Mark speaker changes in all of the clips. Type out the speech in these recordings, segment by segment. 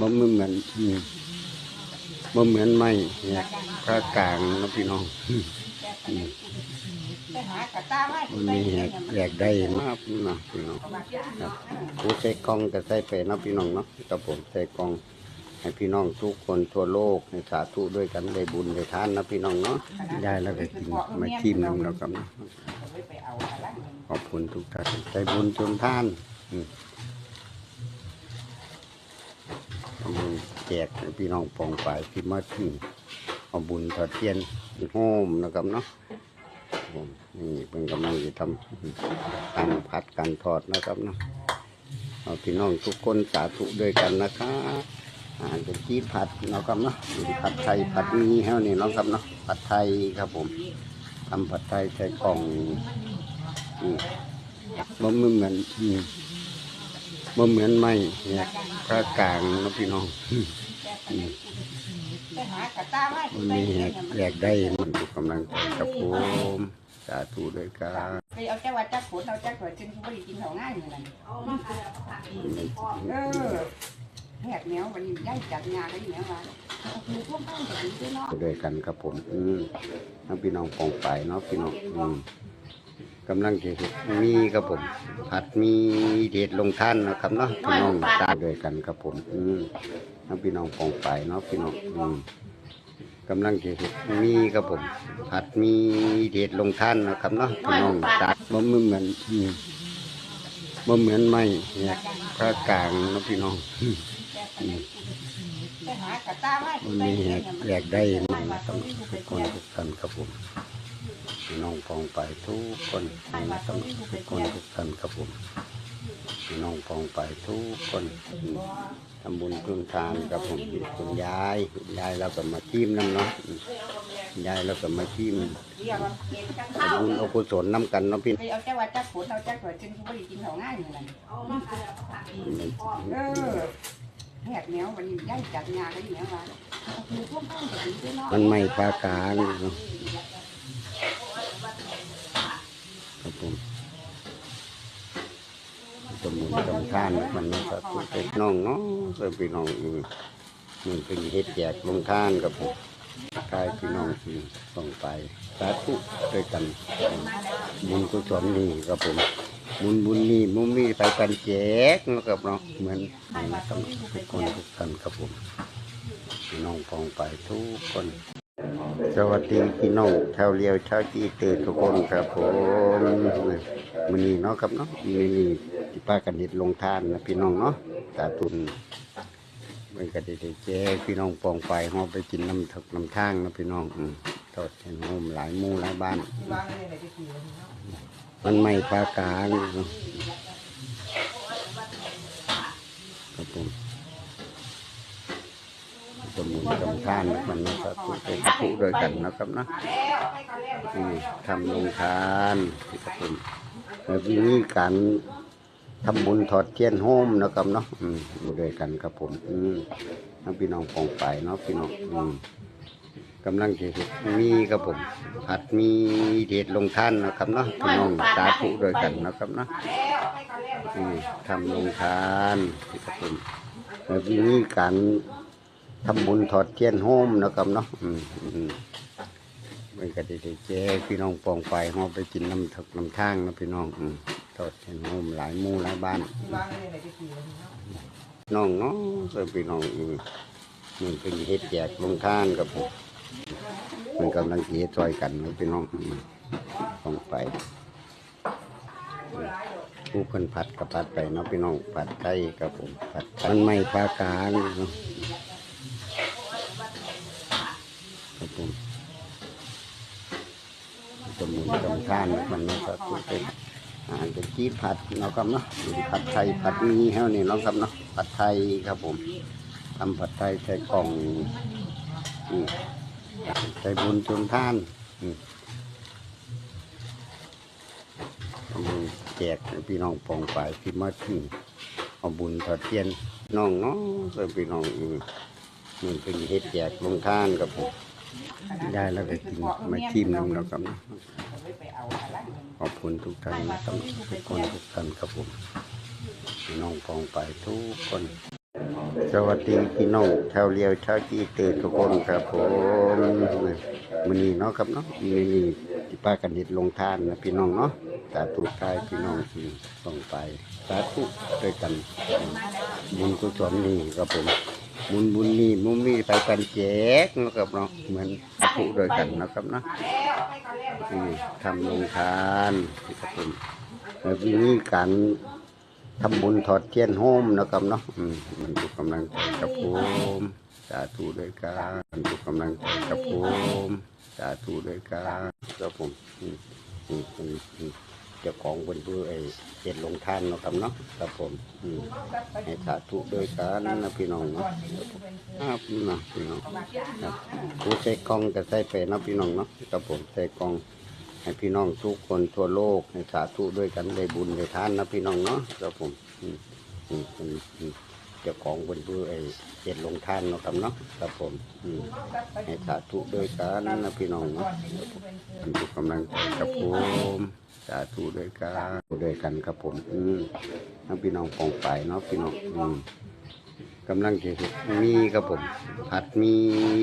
Speaker 1: บ่มเหมือนอืมบ่เหมือนไม่เนี่ยภาคกลางนะพี่น้องมันมีแหกแหกได้มากเนาะพี่น้องครับผู้ใส่กล้องก็ใส่ไปนะพี่น้องเนาะกับผมใส่กล้องให้พี่น้องทุกคนทั่วโลกให้สาธุด้วยกันได้บุญได้ทานนะพี่น้องเนาะได้แล้วก็กินมาชิมน้ำแล้วกันนะขอบคุณทุกท่านใจบุญจนท่าน เอาบุญแจกให้พี่น้องปองไปที่มาถึงเอาบุญถอดเทียนโฮมนะครับเนาะผมนี่เป็นกำลังจะทำการพัดการทอดนะครับเนาะเอาพี่น้องทุกคนสาธุด้วยกันนะครับอาหารเป็นจีผัดเนาะครับเนาะผัดไทยผัดหมีเฮ้านี่เนาะครับเนาะผัดไทยครับผมทำผัดไทยใส่กล่องอืมบ่เหมือนอื มบ่เหมือนไม่เนี่ยภาคกลางนะพี่น้องมันมีแหกแหกได้มันกำลังใจกับผมสาธุด้วยกัน
Speaker 2: ไปเอาเจ้าว่าเจ้าขุนเอาเจ้าตัวจึงบ่ได้กินเขาง่ายเหมือนกันเออแหกเหนียววันนี้ย้ายจัดงานได้เหนียววกท่านด้วย
Speaker 1: กันครับผมอืมทั้งพี่น้องปองไปเนาะพี่น้องอืม กำลังเห็ดมีครับผมผัดมีเด็ดลงท่านนะครับเนาะพี่น้องตาด้วยกันครับผมอืมทั้งพี่น้องปองไปเนาะพี่น้องอืมกำลังเห็ดมีครับผมผัดมีเด็ดลงท่านนะครับเนาะพี่น้องตามบ่เหมือนอืมบ่เหมือนไม่เนี่ยภาคกลางเนาะพี่น้อง
Speaker 2: ไปหากระตาไว้
Speaker 1: มันมีแหกแหกได้มันต้องทุกคนทุกท่านครับผม พี่น้องปองไปทุกคนมันต้องทุกคนทุกท่านครับผมพี่น้องปองไปทุกคนอืมทำบุญทุนทานครับผมคุณยายคุณยายเราก็มาทีมน้ำเนาะอืมยายเราก็มาทีม
Speaker 2: เดี๋ยวมันเก็บกัน
Speaker 1: เอาบุญเอากุศลน้ำกันเนาะพี่
Speaker 2: ไปเอาเจ้าว่าเจ้าขุนเอาเจ้าตัวจึงบ่ได้กินเขาง่ายเหมือนกันเออแหกเหนียววันนี้ย้ายจัดงานได้เหนียวมาคือพวกท่านจะดีด้วยเนาะ
Speaker 1: มันไม่ปรากลารเนาะครับ ผมสมุนจำท่านมันนะครับเป็นน้องเนาะเป็นพี่น้องอืมมันเป็นเฮ็ดแจกลงท่านกับผมกายพี่น้องที่ต้องไปสาธุด้วยกัน บุญกุศลนี่ครับผม บุญบุญนี่มุมมีไปกันแจกนะครับเนาะเหมือนต้องทุกคนทุกท่านครับผมพี่น้องปองไปทุกคน สวัสดีพี่น้องชาวเลียวชาวจีตื่นทุกคนครับผมมือนี้เนาะครับเนาะมือนี้ที่ป้ากันเห็ดลงทานนะพี่น้องเนาะตาตุนมันก็ได้แจ้พี่น้องปองไปหอไปกินน้ำถักน้ำทางนะพี่น้องทอดเห็นโฮมหลายมู่หลายบ้าน มันไม่ปลากลางเนาะครับผม สมุนจำท่านมันนะครับทุกเป็นทุกด้วยกันนะครับนะอืมทำลงทานครับผมแล้วทีนี้การทำบุญถอดเทียนโฮมนะครับเนาะอืด้วยกันครับผมอืมพี่น้องปองไปเนาะพี่น้องอืมกำลังเห็ดมีครับผมผัดมีเด็ดลงท่านนะครับเนาะพี่น้องสาธุด้วยกันนะครับเนาะอืมทำลงทานครับผมแล้วทีนี้การ ทำบุญถอดเทียนโฮมนะครับเนาะอืมอืมมันก็ได้แจ้พี่น้องปองไปหอไปกินน้ำถักน้ำทางนะพี่น้องอืมถอดเทียนโฮมหลายหมู่หลายบ้าน น้องเนาะเป็นพี่น้องอืมมันเป็นเฮ็ดแจกลงทานครับผมมันกำลังเฮ็ดซอยกันนะพี่น้องอืมต้องไป ผู้คนผัดกับผัดไปเนาะพี่น้องผัดไทยครับผมผัดไทยมันไม่ปลากลางเนาะครับผม สมุนจำท่านมันนะครับเป็นอาหารเป็นจีผัดเนาะครับเนาะผัดไทยผัดหมีเฮ้านี่เนาะครับเนาะผัดไทยครับผมทำผัดไทยใส่กล่องใส่บุญจนท่านอืมเอาบุญแจกพี่น้องปองไปที่มาถึงเอาบุญถอดเทียนน้องเนาะเป็นพี่น้องอืมมันเป็นเฮ็ดแจกลงทานครับผม ได้แล้วก็กินมาชิมน้ำแล้วครับเนาะ
Speaker 2: ไปเอาอะไร
Speaker 1: ขอบคุณทุกท่านนะครับทุกคนทุกท่านครับผมพี่น้องปองไปทุกคน สวัสดีพี่น้องชาวเลียวชาวจีตื่นทุกคนครับผมมื้อนี้เนาะครับเนาะมือนี้ที่ป้ากันเฮ็ดลงทานนะพี่น้องเนาะสาธุทายพี่น้องที่ส่งไปสาธุด้วยกันบุญกุศลนี่ครับผม บุญบุญนี่มุมมีไปกันแจกนะครับเนาะเหมือนสาธุด้วยกันนะครับเนาะอืมทำลงทานครับผมแล้วทีนี้การทำบุญถอดเทียนโฮมนะครับเนาะอืมมันถูกกำลังใจกับผมสาธุด้วยกันมันถูกกำลังใจกับผมสาธุด้วยกันครับผมอืมอืมอืม เจ้าของบนเพื่อไอ้เจ็ดลงท่านเนาะครับเนาะครับผมอืมให้สาธุด้วยกันนะพี่น้องเนาะครับนะพี่น้องครับผู้ใส่กล้องจะใส่ไปนะพี่น้องเนาะครับผมใส่กล้องให้พี่น้องทุกคนทั่วโลกให้สาธุด้วยกันได้บุญได้ทานนะพี่น้องเนาะครับผมอืมอืมอืมอืมเจ้าของบนเพื่อไอ้เจ็ดลงทานเนาะครับเนาะครับผมอืมให้สาธุด้วยกันนะพี่น้องเนาะทุกกำลังใจกับผม สาธุด้วยกันด้วยกันครับผมอืมทั้งพี่น้องปองไปเนาะพี่น้องอืมกำลังเฮ็ดมีครับผมผัดมี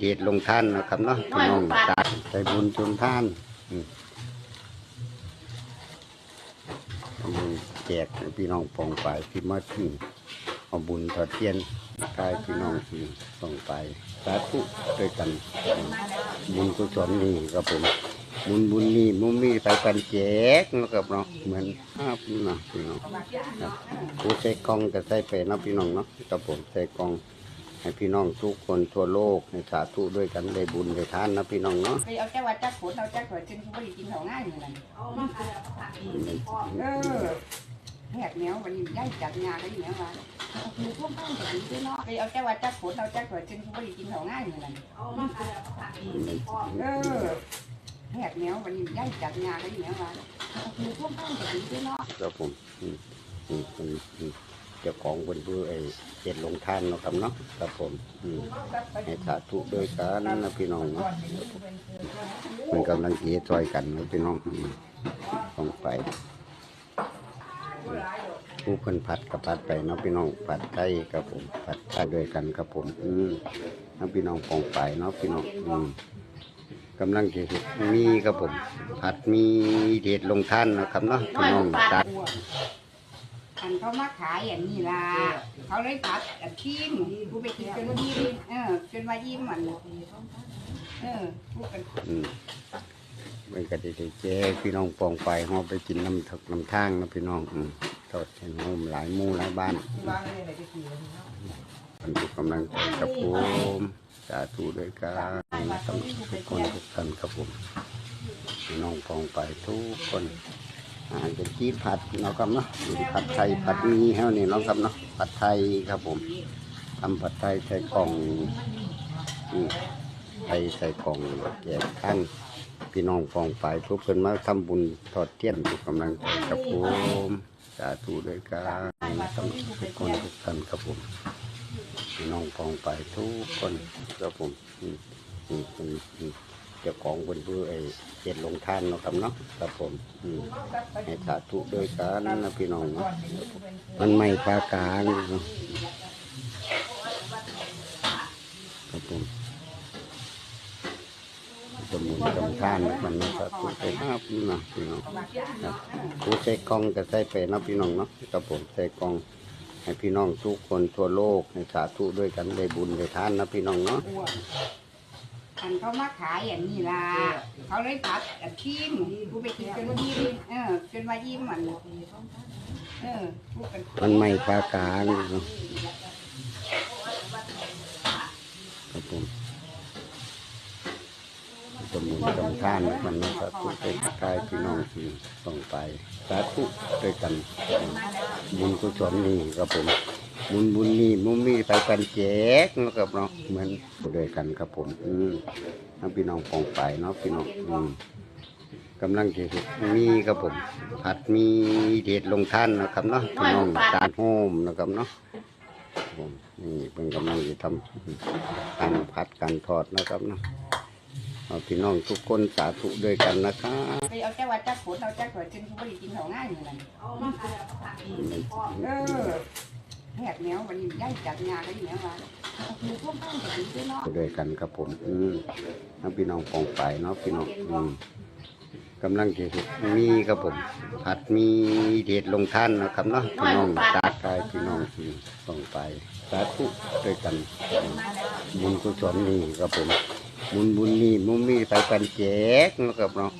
Speaker 1: เด็ดลงท่านเนาะครับเนาะพี่น้องตาใจบุญชนท่านอาบุญแจกพี่น้องปองไปที่มาถึงเอาบุญทอดเทียนกายพี่น้องที่ส่งไปสาธุด้วยกัน บุญกุศลนี่ครับผม บุญบุญนี่มุมมีไปกันแจกเนาะครับเนาะเหมือนภาพนี่นะพี่น้องครับผู้ใส่กล้องจะใส่ไปเนาะพี่น้องเนาะครับผมใส่กล้องให้พี่น้องทุกคนทั่วโลกให้สาธุด้วยกันได้บุญได้ทานนะพี่น้องเนาะ
Speaker 2: ไปเอาแจ้ว่าจ้าผลเอาจ้าเกิดจนกูไม่ได้กินเขาง่ายเหมือนกันเออแหกแนววันนี้ย้ายจากงานก็อย่างเงี้ยว่าคือพวกบ้านจะดีด้วยเนาะไปเอาแจ้ว่าจ้าผลเอาจ้าเกิดจนกูไม่ได้กินเขาง่ายเหมือนกันเออ แหกแนววันนี้ย้ายจากงานก็อย่างเงี้ยว่าคือพวกบ้านจะดีด้วยเนาะ
Speaker 1: ครับผมอืมอืมอืมเจ้าของบนเพื่อไอ้เจ็ดลงท่านเนาะครับเนาะครับผมอืมให้สาธุด้วยกันนะพี่น้องเนาะมันกำลังเกียซอยกันนะพี่น้องอืมต้องไปผู้คนผัดกับผัดไปเนาะพี่น้องผัดไทยครับผมผัดไทยด้วยกันครับผมอืมน้พี่น้องปองไปเนาะพี่น้องอืม กำลังจะเฮ็ดมีครับผม ผัดมีเด็ดลงท่านนะครับเนาะพี่น้องตา
Speaker 2: อันเขามาขายอย่างนี้ล่ะ เขาเลยผัดอันชิมกูไปกินจนว่ายิ้มเออจนว่ายิ้มมันเออพูดกัน
Speaker 1: อืมมันก็ได้แจ้พี่น้องปองไปเฮาไปกินน้ำถักน้ำทางนะพี่น้องอืมทอดแทนโฮมหลายหมู่หลายบ้านมันทุกกำลังใจกับผมสาธุด้วยกันต้องทุกคนทุกท่านครับผมพี่น้องปองไปทุกคนอาจจะจีนผัดเนาะครับเนาะผัดไทยผัดมีเฮานี่เนาะครับเนาะผัดไทยครับผมทำผัดไทยใส่กล่องอืมไทยใส่กล่องแจกข้างพี่น้องฟองไปทุกเพิ่นมาทำบุญทอดเทียนทุกกำลังใจครับผมสาธุด้วยกันต้องทุกคนทุกท่านครับผม พี่น้องฟองไปทุกคนครับผมอืมอืมอืมอืมเจ้าของบนเพื่อไอ้เจ็ดลงท่านเนาะครับเนาะครับผมให้สาธุด้วยกันนะพี่น้องนะมันไม่ปาการครับผมสมุนสมุนท่านมันนะครับไปห้าพี่น้องพี่น้องครับผู้ใส่กล้องจะใส่ไปนะพี่น้องเนาะครับผมใส่กล้อง ให้พี่น้องทุกคนทั่วโลกให้สาธุด้วยกันได้บุญได้ทานนะพี่น้องเนาะ
Speaker 2: อ้วนอันเขามาขายอย่างนี้ล่ะ เขาเลยผัดอันชิมกูไปกินจนว่ายิ้มเออจนว่ายิ้มมันเออพูดกัน
Speaker 1: มันไม่ปราการเนาะครับผม สมุนสมุนท่านมันนะครับไปทายพี่น้องที่ส่งไปสาธุด้วยกัน บุญกุศลนี่ครับผม บุญบุญนี่มุมมีไปกันแจกนะครับเนาะเหมือนด้วยกันครับผม อืมทั้งพี่น้องปองไปเนาะพี่น้องอืมกำลังเฮ็ดมีครับผม ผัดมีเด็ดลงท่านนะครับเนาะพี่น้องจานโฮมนะครับเนาะผมนี่เป็นกำลังจะทำการผัดการทอดนะครับเนาะ พี่น้องทุกคนสาธุด้วยกันนะครับ
Speaker 2: ไปเอาแจ้ว่าจ้าผลเอาจ้าเกิดจนกูไม่ได้กินเขาง่ายเหมือนกันเออแหกแนววันนี้ย้ายจัดงานกันอย่างว่าเอาคือพวกบ้านจะดีด้วยเนาะ
Speaker 1: ด้วยกันครับผมอืมน้องพี่น้องปองไปเนาะพี่น้องอืมกำลังจะเฮ็ดมีครับผมผัดมีเด็ดลงท่านนะครับเนาะพี่น้องตากกายพี่น้องอืมปองไปสาธุด้วยกันบุญกุศลนี่ครับผม บุญบุญนี่มุมมีไปกันแจกนะครับเนาะ